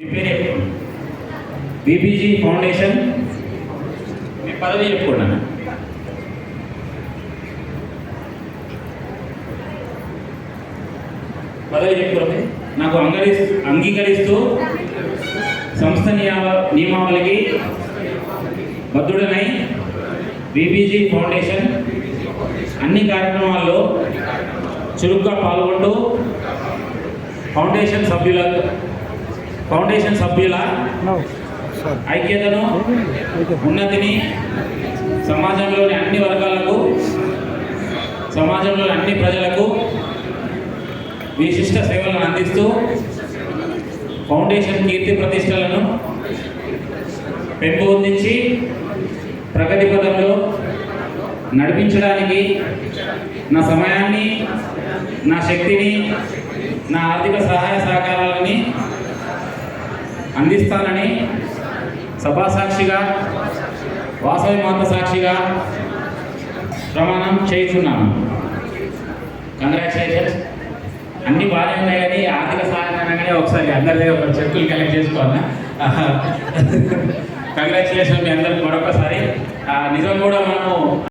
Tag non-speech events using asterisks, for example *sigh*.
పేరు BPG foundation. మీ పదవి చెప్పుకోండి పదవి చెప్పుకోండి నాకు అంగీ అంగీకరిస్తూ సంస్థ నియమ నియమావళికి బద్దుడనై బీపీజీ ఫౌండేషన్ అన్ని కార్యక్రమాల్లో చురుగ్గా పాల్గొంటూ ఫౌండేషన్ సభ్యుల ఫౌండేషన్ సభ్యుల. ఐక్యతను ఉన్నతిని సమాజంలోని అన్ని వర్గాలకు సమాజంలోని అన్ని ప్రజలకు విశిష్ట సేవలను అందిస్తూ ఫౌండేషన్ కీర్తి ప్రతిష్టలను పెంపొందించి ప్రగతి పదంలో నడిపించడానికి నా సమయాన్ని నా శక్తిని నా ఆర్థిక సహాయ సహకారాలని అందిస్తానని సభా సాక్షిగా వాసవి మాత సాక్షిగా ప్రమాణం చేస్తున్నాను కంగ్రాచులేషన్స్ అన్నీ బాగానే ఉన్నాయి కానీ ఆర్థిక సహాయం అనగానే ఒకసారి అందరి దగ్గర ఒక చెక్కులు కలెక్ట్ చేసుకోవాలా? *laughs* కంగ్రాచులేషన్ మీ అందరికి మరొకసారి. నిజం కూడా మనము